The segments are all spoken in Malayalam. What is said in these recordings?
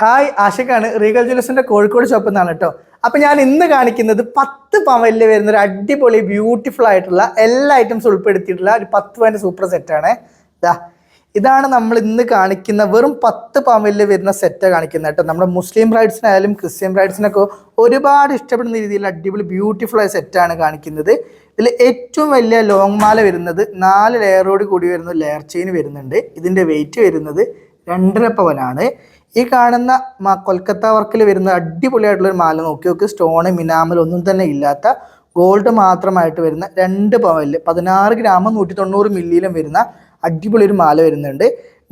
ഹായ് ആഷിഖാണ് റീഗൽ ജ്വല്ലേഴ്സിന്റെ കോഴിക്കോട് ഷോപ്പിൽ നിന്നാണ് കേട്ടോ അപ്പൊ ഞാൻ ഇന്ന് കാണിക്കുന്നത് പത്ത് പവനിൽ വരുന്ന ഒരു അടിപൊളി ബ്യൂട്ടിഫുൾ ആയിട്ടുള്ള എല്ലാ ഐറ്റംസ് ഉൾപ്പെടുത്തിയിട്ടുള്ള ഒരു പത്ത് പവന്റെ സൂപ്പർ സെറ്റാണ് ഇതാ ഇതാണ് നമ്മൾ ഇന്ന് കാണിക്കുന്ന വെറും പത്ത് പവനിൽ വരുന്ന സെറ്റ് കാണിക്കുന്നത് കേട്ടോ നമ്മുടെ മുസ്ലിം ബ്രൈഡ്സിനായാലും ക്രിസ്ത്യൻ ബ്രൈഡ്സിനൊക്കെ ഒരുപാട് ഇഷ്ടപ്പെടുന്ന രീതിയിൽ അടിപൊളി ബ്യൂട്ടിഫുൾ ആയ സെറ്റാണ് കാണിക്കുന്നത്. ഇതിൽ ഏറ്റവും വലിയ ലോങ് മാല വരുന്നത് നാല് ലെയറോട് കൂടി വരുന്ന ലെയർ ചെയിൻ വരുന്നുണ്ട്. ഇതിന്റെ വെയിറ്റ് വരുന്നത് രണ്ടര പവനാണ് ഈ കാണുന്ന കൊൽക്കത്ത വർക്കിൽ വരുന്ന അടിപൊളിയായിട്ടുള്ള ഒരു മാല നോക്കി നോക്കി. സ്റ്റോണ് മിനാമൽ ഒന്നും തന്നെ ഇല്ലാത്ത ഗോൾഡ് മാത്രമായിട്ട് വരുന്ന രണ്ട് പവനിൽ പതിനാറ് ഗ്രാം നൂറ്റി തൊണ്ണൂറ് മില്ലിയിലും വരുന്ന അടിപൊളി ഒരു മാല വരുന്നുണ്ട്.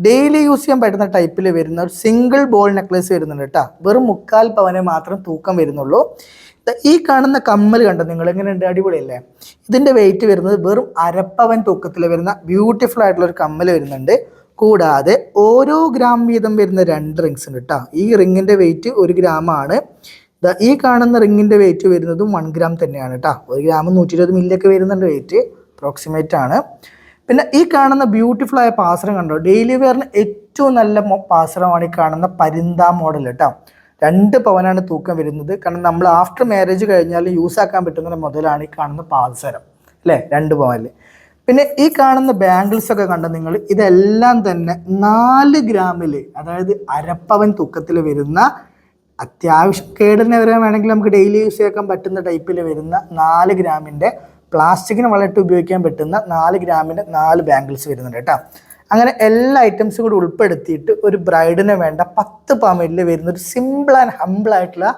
ഡെയിലി യൂസ് ചെയ്യാൻ പറ്റുന്ന ടൈപ്പിൽ വരുന്ന ഒരു സിംഗിൾ ബോൾ നെക്ലേസ് വരുന്നുണ്ട് കേട്ടോ. വെറും മുക്കാൽ പവനെ മാത്രം തൂക്കം വരുന്നുള്ളൂ. ഈ കാണുന്ന കമ്മൽ കണ്ടോ നിങ്ങൾ? എങ്ങനെയുണ്ട്? അടിപൊളിയല്ലേ? ഇതിന്റെ വെയിറ്റ് വരുന്നത് വെറും അരപ്പവൻ തൂക്കത്തിൽ വരുന്ന ബ്യൂട്ടിഫുൾ ആയിട്ടുള്ള ഒരു കമ്മൽ വരുന്നുണ്ട്. കൂടാതെ ഓരോ ഗ്രാം വീതം വരുന്ന രണ്ട് റിങ്സ് ഉണ്ട് കേട്ടോ ഈ റിങ്ങിന്റെ വെയിറ്റ് ഒരു ഗ്രാമാണ് ഈ കാണുന്ന റിങ്ങിന്റെ വെയിറ്റ് വരുന്നതും വൺ ഗ്രാം തന്നെയാണ് കേട്ടോ ഒരു ഗ്രാം നൂറ്റി ഇരുപത് മില്ലൊക്കെ വരുന്നുണ്ട് വെയിറ്റ് അപ്രോക്സിമേറ്റ് ആണ്. പിന്നെ ഈ കാണുന്ന ബ്യൂട്ടിഫുൾ ആയ പാസരം കണ്ടോ? ഡെയിലി വെയറിന് ഏറ്റവും നല്ല പാസരമാണ് ഈ കാണുന്ന പരിന്ത മോഡൽ കേട്ടോ രണ്ട് പവനാണ് തൂക്കം വരുന്നത്. കാരണം നമ്മൾ ആഫ്റ്റർ മാരേജ് കഴിഞ്ഞാൽ യൂസ് ആക്കാൻ പറ്റുന്ന മുതലാണ് ഈ കാണുന്ന പാസരം അല്ലേ? രണ്ട് പവനിൽ പിന്നെ ഈ കാണുന്ന ബാംഗിൾസ് ഒക്കെ കണ്ട നിങ്ങൾ? ഇതെല്ലാം തന്നെ നാല് ഗ്രാമിൽ അതായത് അരപ്പവൻ തൂക്കത്തിൽ വരുന്ന അത്യാവശ്യം കേടിനെ വരെ വേണമെങ്കിൽ നമുക്ക് ഡെയിലി യൂസ് ചെയ്യാൻ പറ്റുന്ന ടൈപ്പിൽ വരുന്ന നാല് ഗ്രാമിന്റെ പ്ലാസ്റ്റിക്കിന് വളരെ ഉപയോഗിക്കാൻ പറ്റുന്ന നാല് ഗ്രാമിന്റെ നാല് ബാംഗിൾസ് വരുന്നുണ്ട് കേട്ടോ. അങ്ങനെ എല്ലാ ഐറ്റംസും കൂടി ഉൾപ്പെടുത്തിയിട്ട് ഒരു ബ്രൈഡിന് വേണ്ട പത്ത് പവനിൽ വരുന്ന ഒരു സിമ്പിൾ ആൻഡ് ഹമ്പിൾ ആയിട്ടുള്ള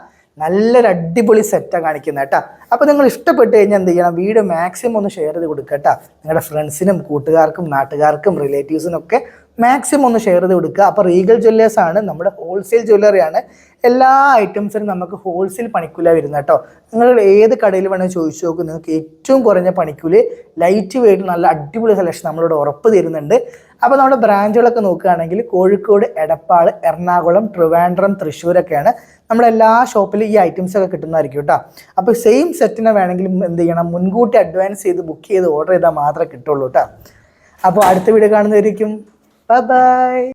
നല്ലൊരു അടിപൊളി സെറ്റാണ് കാണിക്കുന്നത് കേട്ടോ. അപ്പോൾ നിങ്ങൾ ഇഷ്ടപ്പെട്ട് കഴിഞ്ഞാൽ എന്ത് ചെയ്യണം? വീഡിയോ മാക്സിമം ഒന്ന് ഷെയർ ചെയ്ത് കൊടുക്കുക കേട്ടോ. നിങ്ങളുടെ ഫ്രണ്ട്സിനും കൂട്ടുകാർക്കും നാട്ടുകാർക്കും റിലേറ്റീവ്സിനും ഒക്കെ മാക്സിമം ഒന്ന് ഷെയർ ചെയ്ത് കൊടുക്കുക. അപ്പോൾ റീഗൽ ജ്വല്ലേഴ്സ് ആണ് നമ്മുടെ ഹോൾസെയിൽ ജ്വല്ലറിയാണ് എല്ലാ ഐറ്റംസിനും നമുക്ക് ഹോൾസെയിൽ പണിക്കൂല വരുന്നത് കേട്ടോ. നിങ്ങൾ ഏത് കടയിൽ വേണമെങ്കിൽ ചോദിച്ചു നോക്കും. നിങ്ങൾക്ക് ഏറ്റവും കുറഞ്ഞ പണിക്കൂലി ലൈറ്റ് വെയിറ്റ് നല്ല അടിപൊളി സെലക്ഷൻ നമ്മളോട് ഉറപ്പ് തരുന്നുണ്ട്. അപ്പോൾ നമ്മുടെ ബ്രാഞ്ചുകളൊക്കെ നോക്കുകയാണെങ്കിൽ കോഴിക്കോട് എടപ്പാൾ എറണാകുളം ട്രിവാൻഡ്രം തൃശ്ശൂരൊക്കെയാണ് നമ്മുടെ എല്ലാ ഷോപ്പിലും ഈ ഐറ്റംസ് ഒക്കെ കിട്ടുന്നതായിരിക്കും കേട്ടോ. അപ്പോൾ സെയിം സെറ്റിനെ വേണമെങ്കിൽ എന്ത് ചെയ്യണം? മുൻകൂട്ടി അഡ്വാൻസ് ചെയ്ത് ബുക്ക് ചെയ്ത് ഓർഡർ ചെയ്താൽ മാത്രമേ കിട്ടുള്ളൂ കേട്ടോ. അപ്പോൾ അടുത്ത വീഡിയോ കാണുന്നതായിരിക്കും Bye-bye.